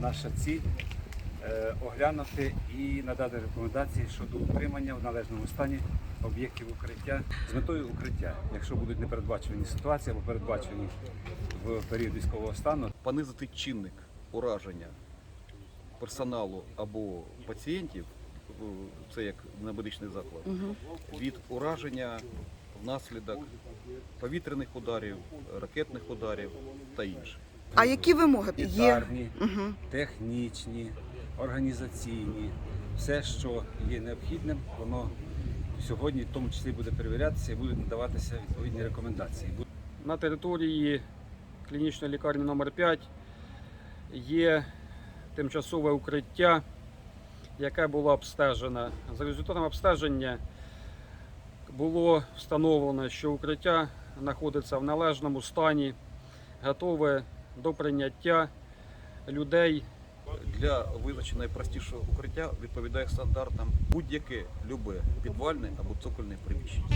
Наша ціль е, оглянути і надати рекомендації щодо утримання в належному стані об'єктів укриття з метою укриття, якщо будуть непередбачувані ситуації або передбачені в період військового стану, понизити чинник ураження персоналу або пацієнтів, е, це як на медичний заклад, від ураження внаслідок повітряних ударів, ракетних ударів та інше. А які вимоги є? Угу. технічні, організаційні, все, що є необхідним, воно сьогодні в тому числі буде перевірятися і будуть надаватися відповідні рекомендації. На території клінічної лікарні номер 5 є тимчасове укриття, яке було обстежено. За результатом обстеження було встановлено, що укриття знаходиться в належному стані, готове до прийняття людей Для визначення найпростішого укриття відповідає стандартам будь-яке любе підвальне або цокольне приміщення.